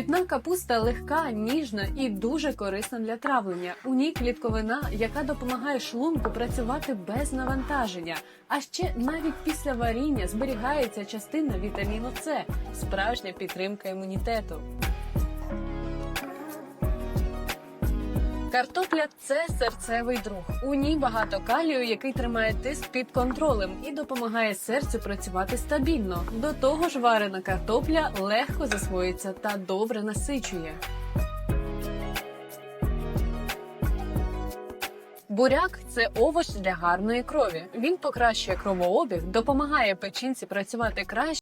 Цвітна капуста легка, ніжна і дуже корисна для травлення. У ній клітковина, яка допомагає шлунку працювати без навантаження. А ще навіть після варіння зберігається частина вітаміну С, справжня підтримка імунітету. Картопля це серцевий друг. У ній багато калію, який тримає тиск під контролем і допомагає серцю працювати стабільно. До того ж, варена картопля легко засвоюється та добре насичує. Буряк це овоч для гарної крові. Він покращує кровообіг, допомагає печінці працювати краще.